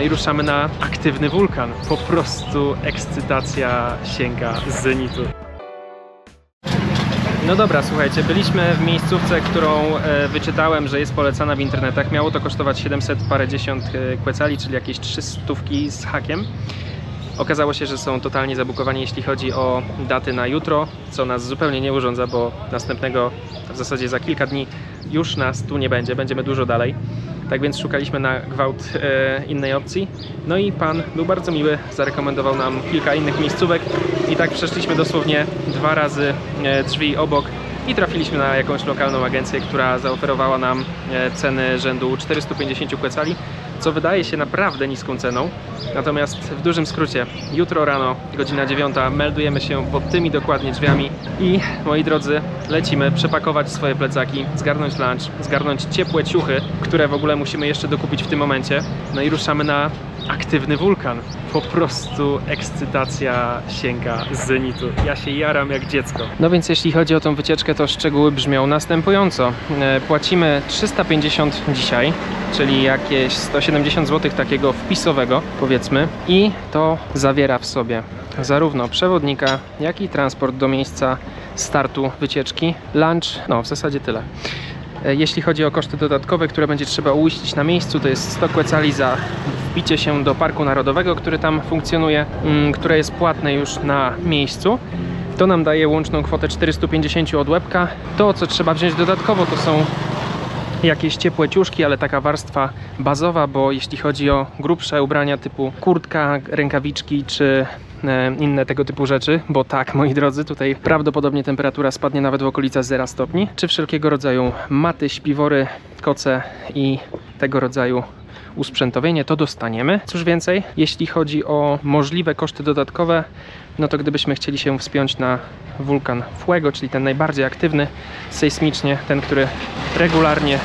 No i ruszamy na aktywny wulkan. Po prostu ekscytacja sięga zenitu. No dobra, słuchajcie, byliśmy w miejscówce, którą e, wyczytałem, że jest polecana w internetach. Miało to kosztować 700 parędziesiąt e, quetzali, czyli jakieś 300 z hakiem. Okazało się, że są totalnie zabukowani, jeśli chodzi o daty na jutro, co nas zupełnie nie urządza, bo następnego, w zasadzie za kilka dni, już nas tu nie będzie, będziemy dużo dalej. Tak więc szukaliśmy na gwałt e, innej opcji. No i pan był bardzo miły, zarekomendował nam kilka innych miejscówek i tak przeszliśmy dosłownie dwa razy e, drzwi obok i trafiliśmy na jakąś lokalną agencję, która zaoferowała nam e, ceny rzędu 450 quetzali, co wydaje się naprawdę niską ceną. Natomiast w dużym skrócie, jutro rano, godzina 9, meldujemy się pod tymi dokładnie drzwiami i moi drodzy, lecimy przepakować swoje plecaki, zgarnąć lunch, zgarnąć ciepłe ciuchy, które w ogóle musimy jeszcze dokupić w tym momencie. No i ruszamy na aktywny wulkan. Po prostu ekscytacja sięga zenitu. Ja się jaram jak dziecko. No więc jeśli chodzi o tą wycieczkę, to szczegóły brzmią następująco. E, Płacimy 350 dzisiaj, czyli jakieś 170 zł takiego wpisowego, powiedzmy, i to zawiera w sobie zarówno przewodnika, jak i transport do miejsca startu wycieczki, lunch, no w zasadzie tyle. E, Jeśli chodzi o koszty dodatkowe, które będzie trzeba uiścić na miejscu, to jest 100 quetzali za wbicie się do Parku Narodowego, który tam funkcjonuje, mm, które jest płatne już na miejscu. To nam daje łączną kwotę 450 od łebka. To, co trzeba wziąć dodatkowo, to są jakieś ciepłe ciuszki, ale taka warstwa bazowa, bo jeśli chodzi o grubsze ubrania typu kurtka, rękawiczki czy e, inne tego typu rzeczy, bo tak, moi drodzy, tutaj prawdopodobnie temperatura spadnie nawet w okolicach 0 stopni, czy wszelkiego rodzaju maty, śpiwory, koce i tego rodzaju usprzętowienie, to dostaniemy. Cóż więcej, jeśli chodzi o możliwe koszty dodatkowe, no to gdybyśmy chcieli się wspiąć na wulkan Fuego, czyli ten najbardziej aktywny sejsmicznie, ten, który regularnie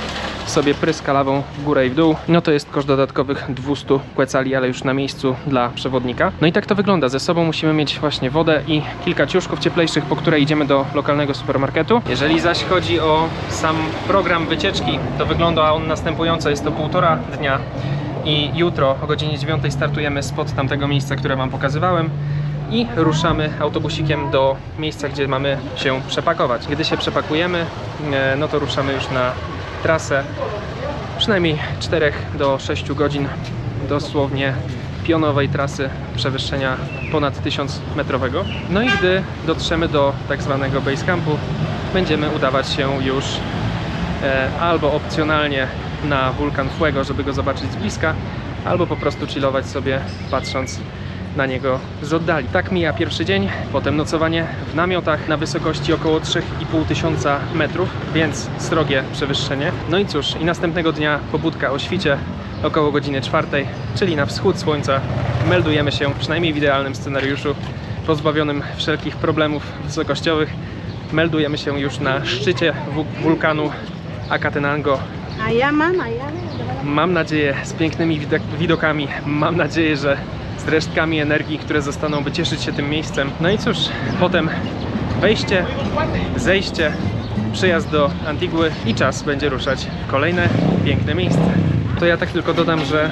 sobie pryska lawą w górę i w dół, no to jest koszt dodatkowych 200 quetzali, ale już na miejscu dla przewodnika. No i tak to wygląda. Ze sobą musimy mieć właśnie wodę i kilka ciuszków cieplejszych, po które idziemy do lokalnego supermarketu. Jeżeli zaś chodzi o sam program wycieczki, to wygląda on następująco. Jest to półtora dnia i jutro o godzinie 9 startujemy spod tamtego miejsca, które Wam pokazywałem i ruszamy autobusikiem do miejsca, gdzie mamy się przepakować. Gdy się przepakujemy, e, no to ruszamy już na trasę przynajmniej 4 do 6 godzin dosłownie pionowej trasy przewyższenia ponad 1000 metrowego. No i gdy dotrzemy do tak zwanego base campu, będziemy udawać się już e, albo opcjonalnie na wulkan Fuego, żeby go zobaczyć z bliska, albo po prostu chillować sobie patrząc na niego z oddali. Tak mija pierwszy dzień, potem nocowanie w namiotach na wysokości około 3,5 tysiąca metrów, więc srogie przewyższenie. No i cóż, i następnego dnia pobudka o świcie około godziny czwartej, czyli na wschód słońca meldujemy się, przynajmniej w idealnym scenariuszu, pozbawionym wszelkich problemów wysokościowych. Meldujemy się już na szczycie wu- wulkanu Akatenango Allá, mam, allá. Mam nadzieję, z pięknymi widok- widokami, mam nadzieję, że z resztkami energii, które zostaną, by cieszyć się tym miejscem. No i cóż, potem wejście, zejście, przyjazd do Antigły i czas będzie ruszać w kolejne piękne miejsce. To ja tak tylko dodam, że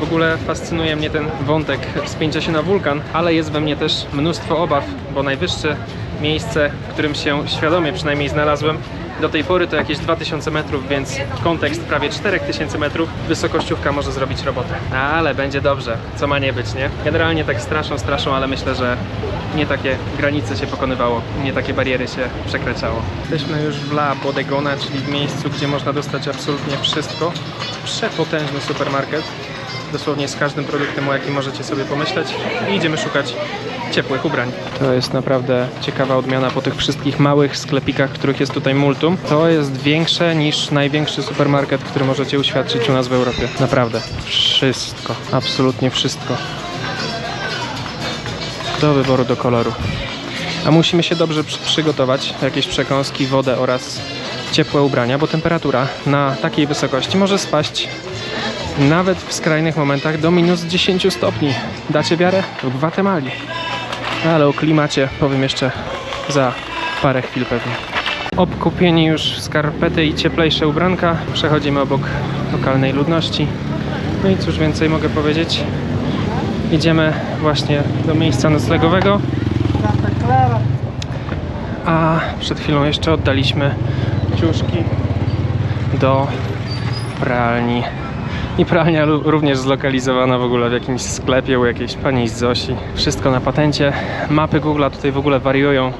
w ogóle fascynuje mnie ten wątek wspięcia się na wulkan, ale jest we mnie też mnóstwo obaw, bo najwyższe miejsce, w którym się świadomie przynajmniej znalazłem, do tej pory to jakieś 2000 metrów, więc kontekst prawie 4000 metrów. Wysokościówka może zrobić robotę. Ale będzie dobrze, co ma nie być, nie? Generalnie tak straszą, straszą, ale myślę, że nie takie granice się pokonywało, nie takie bariery się przekraczało. Jesteśmy już w La Bodegona, czyli w miejscu, gdzie można dostać absolutnie wszystko. Przepotężny supermarket dosłownie z każdym produktem, o jakim możecie sobie pomyśleć i idziemy szukać ciepłych ubrań. To jest naprawdę ciekawa odmiana po tych wszystkich małych sklepikach, których jest tutaj multum. To jest większe niż największy supermarket, który możecie uświadczyć u nas w Europie. Naprawdę. Wszystko. Absolutnie wszystko. Do wyboru, do koloru. A musimy się dobrze przy- przygotować, jakieś przekąski, wodę oraz ciepłe ubrania, bo temperatura na takiej wysokości może spaść nawet w skrajnych momentach do minus 10 stopni. Dacie wiarę? W Gwatemali. Ale o klimacie powiem jeszcze za parę chwil pewnie. Obkupieni już skarpety i cieplejsze ubranka, przechodzimy obok lokalnej ludności No i cóż więcej mogę powiedzieć. Idziemy właśnie do miejsca noclegowego. A przed chwilą jeszcze oddaliśmy ciuszki do pralni. I pralnia również zlokalizowana w ogóle w jakimś sklepie u jakiejś pani z Zosi. Wszystko na patencie. Mapy Google'a tutaj w ogóle wariują.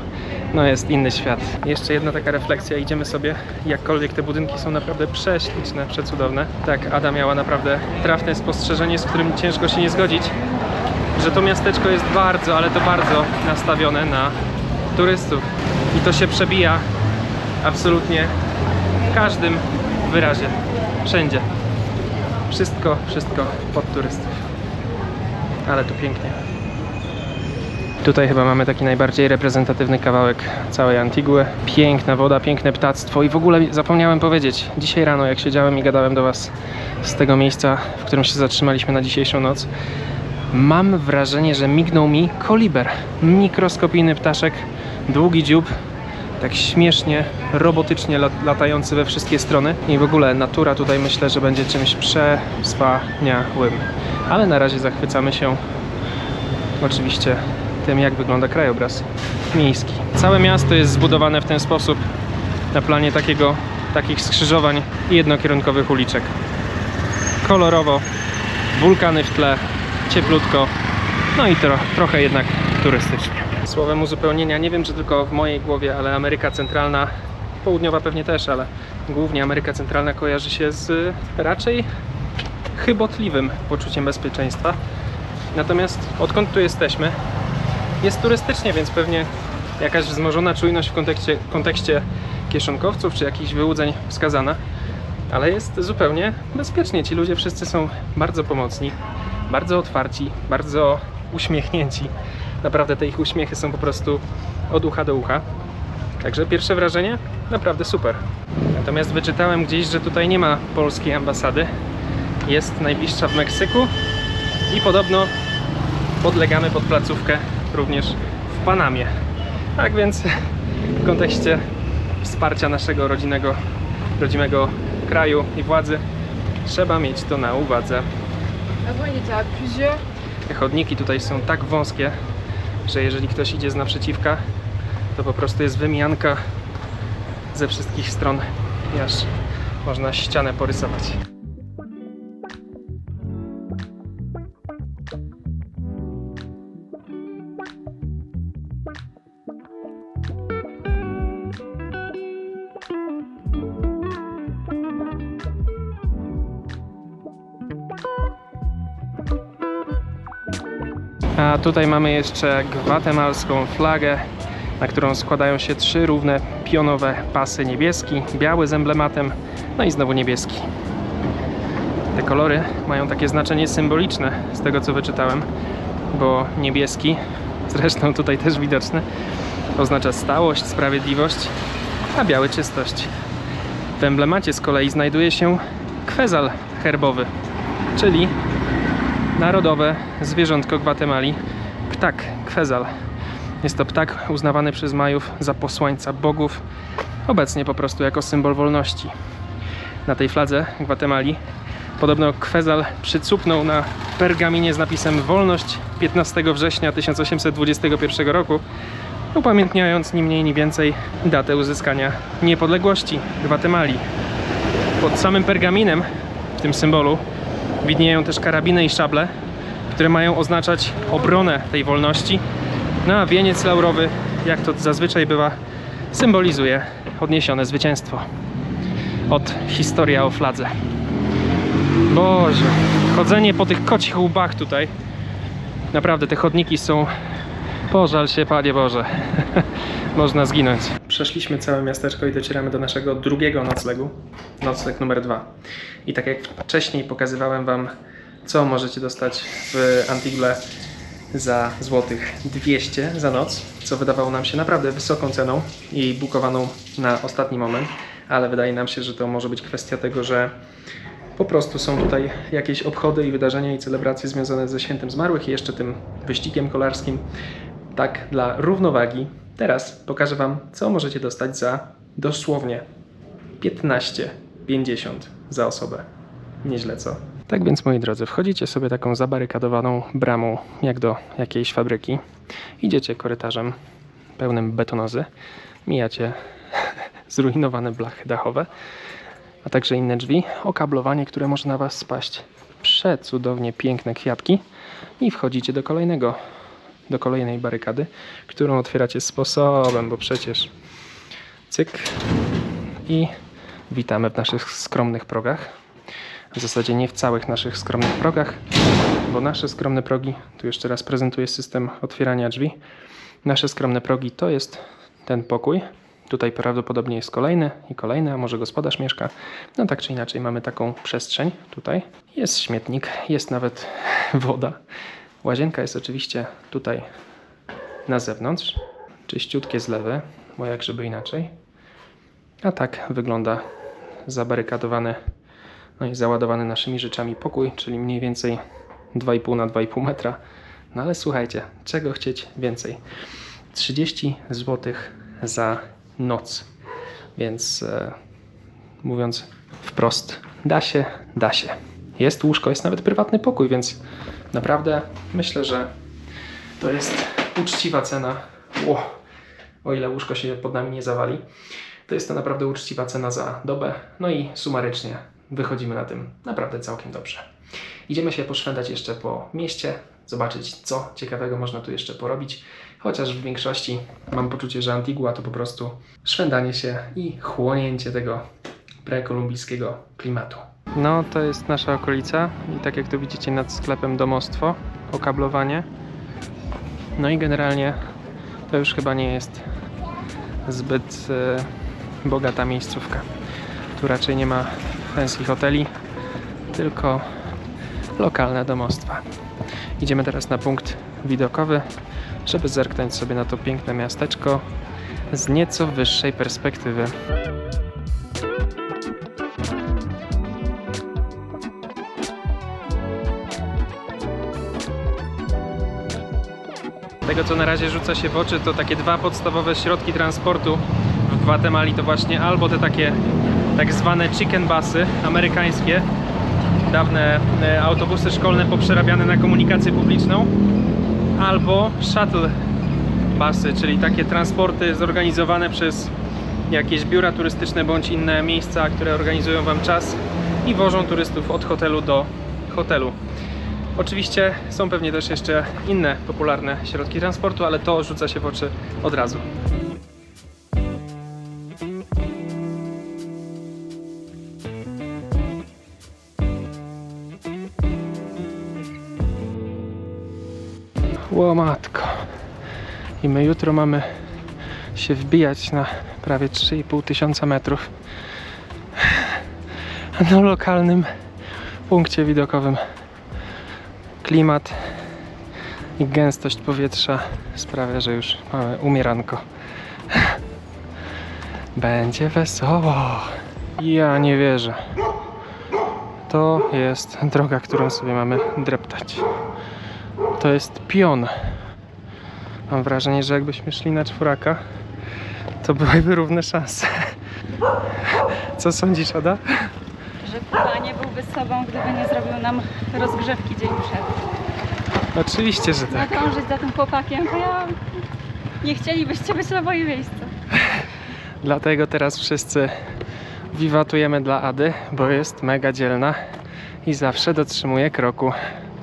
No jest inny świat. Jeszcze jedna taka refleksja. Idziemy sobie, jakkolwiek te budynki są naprawdę prześliczne, przecudowne. Tak, Ada miała naprawdę trafne spostrzeżenie, z którym ciężko się nie zgodzić, że to miasteczko jest bardzo, ale to bardzo nastawione na turystów. I to się przebija absolutnie w każdym wyrazie. Wszędzie. Wszystko, wszystko pod turystów. Ale tu pięknie. Tutaj chyba mamy taki najbardziej reprezentatywny kawałek całej Antiguły. Piękna woda, piękne ptactwo i w ogóle zapomniałem powiedzieć. Dzisiaj rano, jak siedziałem i gadałem do Was z tego miejsca, w którym się zatrzymaliśmy na dzisiejszą noc, mam wrażenie, że mignął mi koliber. Mikroskopijny ptaszek, długi dziób, tak śmiesznie, robotycznie lat- latający we wszystkie strony. I w ogóle natura tutaj myślę, że będzie czymś przewspaniałym. Ale na razie zachwycamy się oczywiście tym, jak wygląda krajobraz miejski. Całe miasto jest zbudowane w ten sposób na planie takiego, takich skrzyżowań i jednokierunkowych uliczek. Kolorowo, wulkany w tle, cieplutko, no i tro, trochę jednak turystycznie. Słowem uzupełnienia, nie wiem czy tylko w mojej głowie, ale Ameryka Centralna, południowa pewnie też, ale głównie Ameryka Centralna kojarzy się z raczej chybotliwym poczuciem bezpieczeństwa. Natomiast odkąd tu jesteśmy, jest turystycznie, więc pewnie jakaś wzmożona czujność w kontekście, kontekście kieszonkowców czy jakichś wyłudzeń wskazana, ale jest zupełnie bezpiecznie. Ci ludzie wszyscy są bardzo pomocni, bardzo otwarci, bardzo uśmiechnięci. Naprawdę te ich uśmiechy są po prostu od ucha do ucha. Także pierwsze wrażenie naprawdę super. Natomiast wyczytałem gdzieś, że tutaj nie ma polskiej ambasady. Jest najbliższa w Meksyku i podobno podlegamy pod placówkę również w Panamie. Tak więc w kontekście wsparcia naszego rodzinnego, rodzimego kraju i władzy trzeba mieć to na uwadze. Chodniki tutaj są tak wąskie, że jeżeli ktoś idzie z naprzeciwka, to po prostu jest wymianka ze wszystkich stron aż można ścianę porysować. A tutaj mamy jeszcze gwatemalską flagę, na którą składają się trzy równe pionowe pasy niebieski, biały z emblematem, no i znowu niebieski. Te kolory mają takie znaczenie symboliczne z tego co wyczytałem, bo niebieski, zresztą tutaj też widoczny, oznacza stałość, sprawiedliwość, a biały czystość. W emblemacie z kolei znajduje się kwezal herbowy, czyli narodowe zwierzątko Gwatemali, ptak kwezal. Jest to ptak uznawany przez Majów za posłańca bogów, obecnie po prostu jako symbol wolności. Na tej fladze Gwatemali podobno kwezal przycupnął na pergaminie z napisem Wolność 15 września 1821 roku, upamiętniając ni mniej ni więcej datę uzyskania niepodległości Gwatemali. Pod samym pergaminem, w tym symbolu, widnieją też karabiny i szable, które mają oznaczać obronę tej wolności. No a wieniec laurowy, jak to zazwyczaj bywa, symbolizuje odniesione zwycięstwo. Od historia o fladze. Boże, chodzenie po tych kocich łbach tutaj. Naprawdę te chodniki są. Pożal się, Panie Boże. Można zginąć. Przeszliśmy całe miasteczko i docieramy do naszego drugiego noclegu. Nocleg numer dwa. I tak jak wcześniej pokazywałem Wam, co możecie dostać w Antigle za złotych 200 za noc, co wydawało nam się naprawdę wysoką ceną i bukowaną na ostatni moment, ale wydaje nam się, że to może być kwestia tego, że po prostu są tutaj jakieś obchody i wydarzenia i celebracje związane ze świętem zmarłych i jeszcze tym wyścigiem kolarskim. Tak, dla równowagi. Teraz pokażę Wam, co możecie dostać za dosłownie 15,50 za osobę. Nieźle co? Tak więc, moi drodzy, wchodzicie sobie taką zabarykadowaną bramą, jak do jakiejś fabryki. Idziecie korytarzem pełnym betonozy, mijacie zrujnowane blachy dachowe, a także inne drzwi, okablowanie, które może na Was spaść, przecudownie piękne kwiatki i wchodzicie do kolejnego, do kolejnej barykady, którą otwieracie sposobem, bo przecież cyk i witamy w naszych skromnych progach. W zasadzie nie w całych naszych skromnych progach, bo nasze skromne progi, tu jeszcze raz prezentuję system otwierania drzwi. Nasze skromne progi to jest ten pokój. Tutaj prawdopodobnie jest kolejny i kolejny, a może gospodarz mieszka. No tak czy inaczej mamy taką przestrzeń tutaj. Jest śmietnik, jest nawet woda. Łazienka jest oczywiście tutaj na zewnątrz. Czyściutkie zlewy, bo jak żeby inaczej. A tak wygląda zabarykadowany, no i załadowany naszymi rzeczami pokój, czyli mniej więcej 2,5 na 2,5 metra. No ale słuchajcie, czego chcieć więcej? 30 zł za noc. Więc e, mówiąc wprost, da się, da się. Jest łóżko, jest nawet prywatny pokój, więc naprawdę myślę, że to jest uczciwa cena. Ło, o ile łóżko się pod nami nie zawali, to jest to naprawdę uczciwa cena za dobę. No i sumarycznie wychodzimy na tym naprawdę całkiem dobrze. Idziemy się poszwendać jeszcze po mieście, zobaczyć co ciekawego można tu jeszcze porobić. Chociaż w większości mam poczucie, że Antigua to po prostu szwendanie się i chłonięcie tego prekolumbijskiego klimatu. No, to jest nasza okolica i tak jak tu widzicie nad sklepem domostwo, okablowanie. No i generalnie to już chyba nie jest zbyt e, bogata miejscówka. Tu raczej nie ma fancy hoteli, tylko lokalne domostwa. Idziemy teraz na punkt widokowy, żeby zerknąć sobie na to piękne miasteczko z nieco wyższej perspektywy. Tego, co na razie rzuca się w oczy, to takie dwa podstawowe środki transportu w Gwatemali. To właśnie albo te takie tak zwane chicken busy amerykańskie, dawne e, autobusy szkolne poprzerabiane na komunikację publiczną, albo shuttle busy, czyli takie transporty zorganizowane przez jakieś biura turystyczne bądź inne miejsca, które organizują Wam czas i wożą turystów od hotelu do hotelu. Oczywiście są pewnie też jeszcze inne popularne środki transportu, ale to rzuca się w oczy od razu. Łomatko. I my jutro mamy się wbijać na prawie 3,5 tysiąca metrów na lokalnym punkcie widokowym. Klimat i gęstość powietrza sprawia, że już mamy umieranko. Będzie wesoło. Ja nie wierzę. To jest droga, którą sobie mamy dreptać. To jest pion. Mam wrażenie, że jakbyśmy szli na czworaka, to byłyby równe szanse. Co sądzisz, Ada? Byłby sobą, gdyby nie zrobił nam rozgrzewki dzień przed. Oczywiście, że tak. Nadążyć za tym chłopakiem, to ja... Nie chcielibyście być na moim miejscu. Dlatego teraz wszyscy wiwatujemy dla Ady, bo jest mega dzielna i zawsze dotrzymuje kroku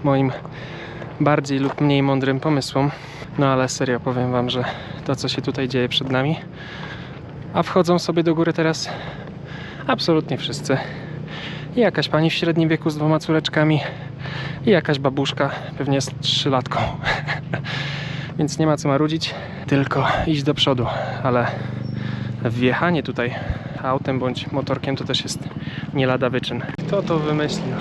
moim bardziej lub mniej mądrym pomysłom. No ale serio powiem Wam, że to co się tutaj dzieje przed nami, a wchodzą sobie do góry teraz absolutnie wszyscy. I jakaś pani w średnim wieku z dwoma córeczkami i jakaś babuszka, pewnie z trzylatką. Więc nie ma co marudzić, tylko iść do przodu, ale wjechanie tutaj autem bądź motorkiem to też jest nie lada wyczyn. Kto to wymyślił?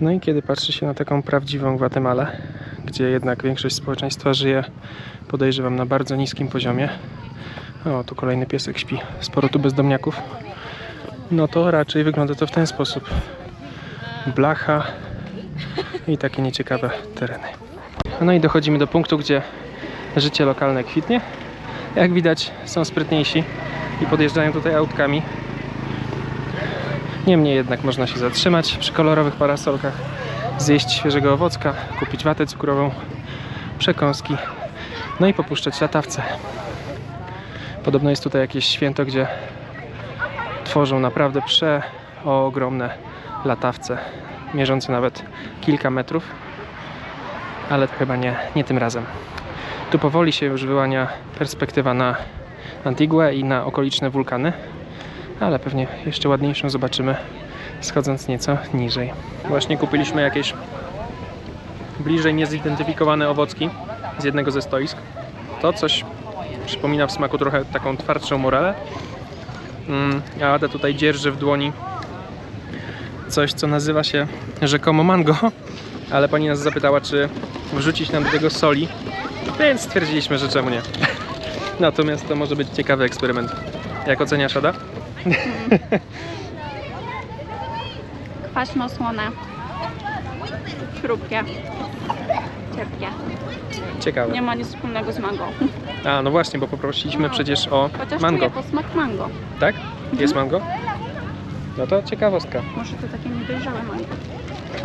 No i kiedy patrzy się na taką prawdziwą Gwatemalę, gdzie jednak większość społeczeństwa żyje, podejrzewam, na bardzo niskim poziomie. O, tu kolejny piesek śpi. Sporo tu bezdomniaków. No to raczej wygląda to w ten sposób. Blacha i takie nieciekawe tereny. No i dochodzimy do punktu, gdzie życie lokalne kwitnie. Jak widać są sprytniejsi i podjeżdżają tutaj autkami. Niemniej jednak można się zatrzymać przy kolorowych parasolkach, zjeść świeżego owocka, kupić watę cukrową, przekąski, no i popuszczać latawce. Podobno jest tutaj jakieś święto, gdzie tworzą naprawdę przeogromne latawce, mierzące nawet kilka metrów, ale to chyba nie, nie tym razem. Tu powoli się już wyłania perspektywa na Antiguę i na okoliczne wulkany, ale pewnie jeszcze ładniejszą zobaczymy schodząc nieco niżej. Właśnie kupiliśmy jakieś bliżej niezidentyfikowane owocki z jednego ze stoisk. To coś przypomina w smaku trochę taką twardszą morelę. Mm, a Ada tutaj dzierży w dłoni coś, co nazywa się rzekomo mango, ale pani nas zapytała, czy wrzucić nam do tego soli, więc stwierdziliśmy, że czemu nie. Natomiast to może być ciekawy eksperyment. Jak oceniasz, Ada? Kwaśno-słone. Chrupkie. Ciekawe. Nie ma nic wspólnego z mango. A, no właśnie, bo poprosiliśmy No. przecież o Chociaż mango. czuję posmak mango. Tak? Jest mango? No to ciekawostka. Może to takie niedojrzałe mango.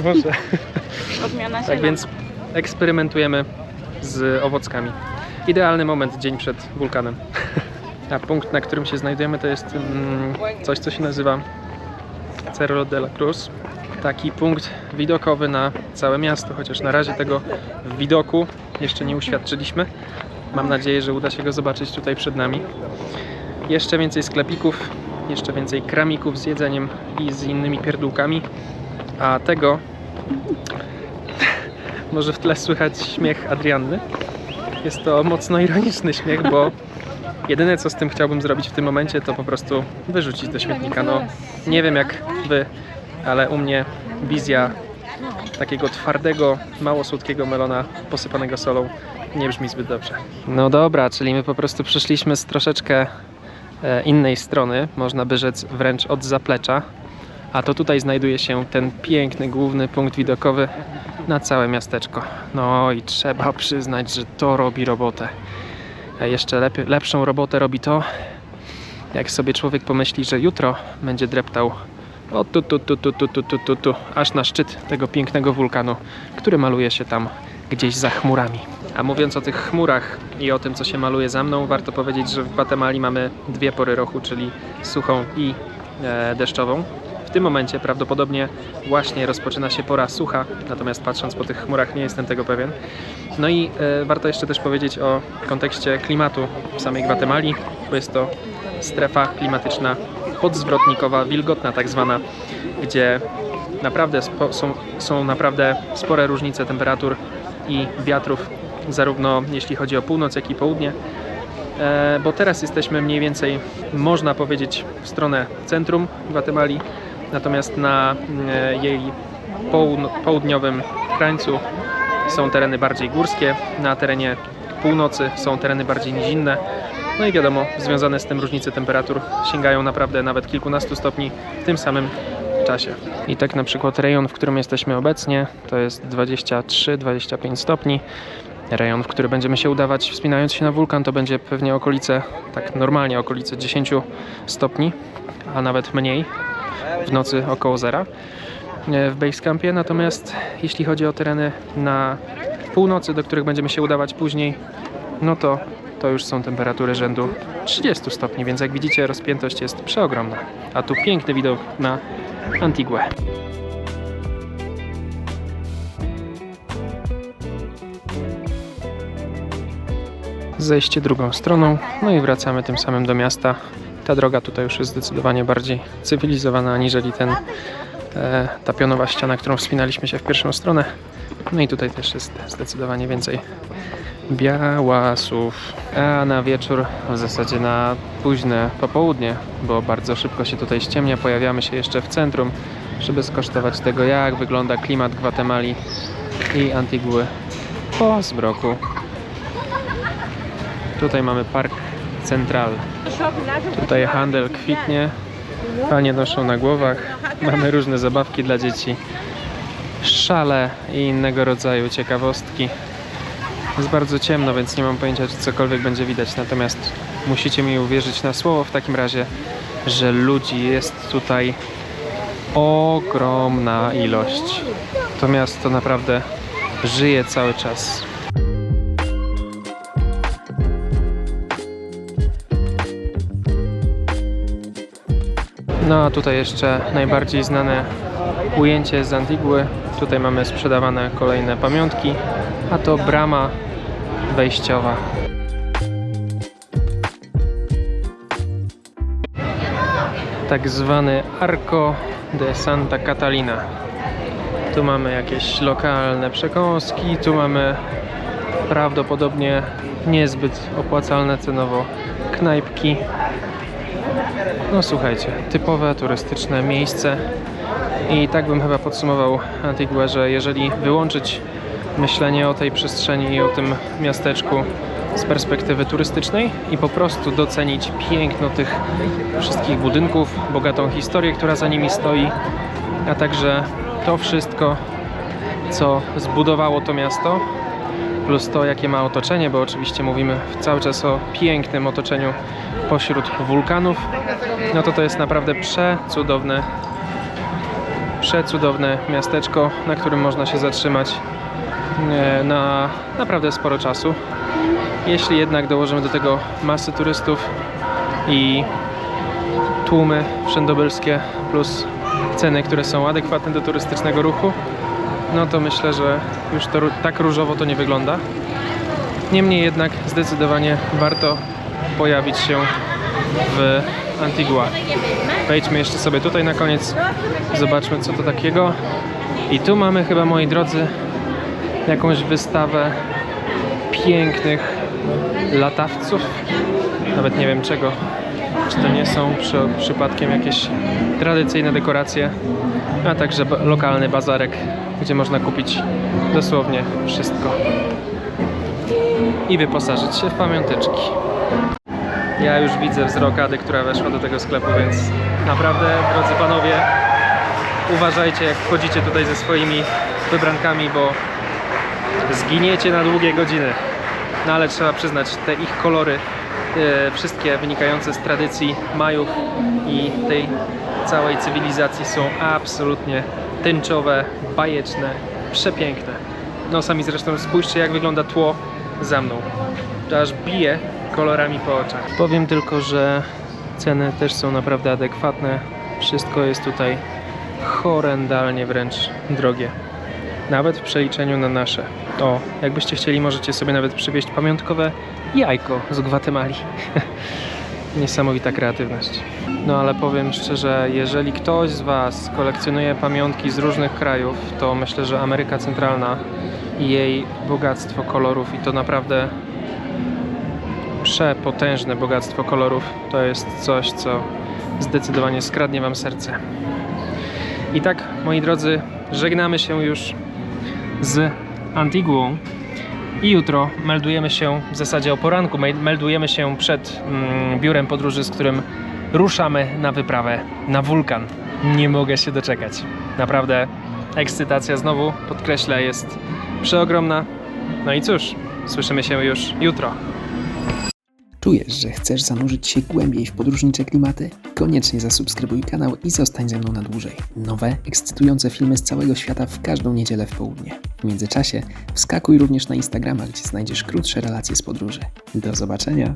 Może. Odmiana Tak więc eksperymentujemy z owockami. Idealny moment, dzień przed wulkanem. A punkt, na którym się znajdujemy, to jest mm, coś, co się nazywa Cerro de la Cruz. Taki punkt widokowy na całe miasto, chociaż na razie tego widoku jeszcze nie uświadczyliśmy. Mam nadzieję, że uda się go zobaczyć tutaj przed nami. Jeszcze więcej sklepików, jeszcze więcej kramików z jedzeniem i z innymi pierdółkami. A tego może w tle słychać śmiech Adrianny. Jest to mocno ironiczny śmiech, bo jedyne co z tym chciałbym zrobić w tym momencie to po prostu wyrzucić do śmietnika. No, nie wiem jak wy, ale u mnie wizja takiego twardego, mało słodkiego melona posypanego solą nie brzmi zbyt dobrze. No dobra, czyli my po prostu przyszliśmy z troszeczkę e, innej strony, można by rzec wręcz od zaplecza. A to tutaj znajduje się ten piękny główny punkt widokowy na całe miasteczko. No i trzeba przyznać, że to robi robotę. A jeszcze lepiej, lepszą robotę robi to, jak sobie człowiek pomyśli, że jutro będzie dreptał o tu, tu, tu, tu, tu, tu, tu, tu, tu, aż na szczyt tego pięknego wulkanu, który maluje się tam gdzieś za chmurami. A mówiąc o tych chmurach i o tym, co się maluje za mną, warto powiedzieć, że w Gwatemali mamy dwie pory roku, czyli suchą i e, deszczową. W tym momencie prawdopodobnie właśnie rozpoczyna się pora sucha, natomiast patrząc po tych chmurach nie jestem tego pewien. No i e, warto jeszcze też powiedzieć o kontekście klimatu w samej Gwatemali, bo jest to strefa klimatyczna podzwrotnikowa, wilgotna tak zwana, gdzie naprawdę są, są naprawdę spore różnice temperatur i wiatrów, zarówno jeśli chodzi o północ, jak i południe. E, bo teraz jesteśmy mniej więcej, można powiedzieć, w stronę centrum Gwatemali, natomiast na e, jej połudn- południowym krańcu są tereny bardziej górskie, na terenie północy są tereny bardziej nizinne. No i wiadomo, związane z tym różnice temperatur sięgają naprawdę nawet kilkunastu stopni w tym samym czasie. I tak na przykład rejon, w którym jesteśmy obecnie, to jest 23-25 stopni. Rejon, w który będziemy się udawać wspinając się na wulkan, to będzie pewnie okolice, tak normalnie okolice 10 stopni, a nawet mniej, w nocy około zera e, w Basecampie. Natomiast jeśli chodzi o tereny na północy, do których będziemy się udawać później, no to to już są temperatury rzędu 30 stopni, więc jak widzicie rozpiętość jest przeogromna. A tu piękny widok na Antiguę. Zejście drugą stroną, no i wracamy tym samym do miasta. Ta droga tutaj już jest zdecydowanie bardziej cywilizowana aniżeli ten, e, ta pionowa ściana, którą wspinaliśmy się w pierwszą stronę. No i tutaj też jest zdecydowanie więcej białasów. A na wieczór, w zasadzie na późne popołudnie, bo bardzo szybko się tutaj ściemnia, pojawiamy się jeszcze w centrum, żeby skosztować tego, jak wygląda klimat Gwatemali i Antigły po zmroku. Tutaj mamy park Central. Tutaj handel kwitnie, panie noszą na głowach, mamy różne zabawki dla dzieci, szale i innego rodzaju ciekawostki. Jest bardzo ciemno, więc nie mam pojęcia, czy cokolwiek będzie widać. Natomiast musicie mi uwierzyć na słowo w takim razie, że ludzi jest tutaj ogromna ilość. To miasto naprawdę żyje cały czas. No a tutaj jeszcze najbardziej znane ujęcie z Antigły. Tutaj mamy sprzedawane kolejne pamiątki, a to brama wejściowa. Tak zwany Arco de Santa Catalina. Tu mamy jakieś lokalne przekąski, tu mamy prawdopodobnie niezbyt opłacalne cenowo knajpki. No słuchajcie, typowe turystyczne miejsce i tak bym chyba podsumował Antigua, że jeżeli wyłączyć myślenie o tej przestrzeni i o tym miasteczku z perspektywy turystycznej i po prostu docenić piękno tych wszystkich budynków, bogatą historię, która za nimi stoi, a także to wszystko, co zbudowało to miasto, plus to, jakie ma otoczenie, bo oczywiście mówimy cały czas o pięknym otoczeniu pośród wulkanów, no to to jest naprawdę przecudowne, przecudowne miasteczko, na którym można się zatrzymać na naprawdę sporo czasu. Jeśli jednak dołożymy do tego masy turystów i tłumy wszędobylskie plus ceny, które są adekwatne do turystycznego ruchu, no to myślę, że już to tak różowo to nie wygląda. Niemniej jednak zdecydowanie warto pojawić się w Antigua. Wejdźmy jeszcze sobie tutaj na koniec, zobaczmy co to takiego. I tu mamy chyba, moi drodzy, jakąś wystawę pięknych latawców. Nawet nie wiem czego. Czy to nie są przy, przypadkiem jakieś tradycyjne dekoracje, a także lokalny bazarek, gdzie można kupić dosłownie wszystko i wyposażyć się w pamiąteczki. Ja już widzę wzrok Ady, która weszła do tego sklepu, więc naprawdę, drodzy panowie, uważajcie jak wchodzicie tutaj ze swoimi wybrankami, bo zginiecie na długie godziny. No ale trzeba przyznać, te ich kolory, e, wszystkie wynikające z tradycji Majów i tej całej cywilizacji są absolutnie tęczowe, bajeczne, przepiękne. No sami zresztą spójrzcie jak wygląda tło za mną. To aż bije kolorami po oczach. Powiem tylko, że ceny też są naprawdę adekwatne. Wszystko jest tutaj horrendalnie wręcz drogie. Nawet w przeliczeniu na nasze. O, jakbyście chcieli, możecie sobie nawet przywieźć pamiątkowe jajko z Gwatemali. Niesamowita kreatywność. No ale powiem szczerze, jeżeli ktoś z Was kolekcjonuje pamiątki z różnych krajów, to myślę, że Ameryka Centralna i jej bogactwo kolorów i to naprawdę przepotężne bogactwo kolorów to jest coś, co zdecydowanie skradnie Wam serce. I tak, moi drodzy, żegnamy się już z Antiguą i jutro meldujemy się, w zasadzie o poranku, mel- meldujemy się przed mm, biurem podróży, z którym ruszamy na wyprawę na wulkan. Nie mogę się doczekać. Naprawdę ekscytacja znowu, podkreślę, jest przeogromna. No i cóż, słyszymy się już jutro. Czujesz, że chcesz zanurzyć się głębiej w podróżnicze klimaty? Koniecznie zasubskrybuj kanał i zostań ze mną na dłużej. Nowe, ekscytujące filmy z całego świata w każdą niedzielę w południe. W międzyczasie wskakuj również na Instagrama, gdzie znajdziesz krótsze relacje z podróży. Do zobaczenia!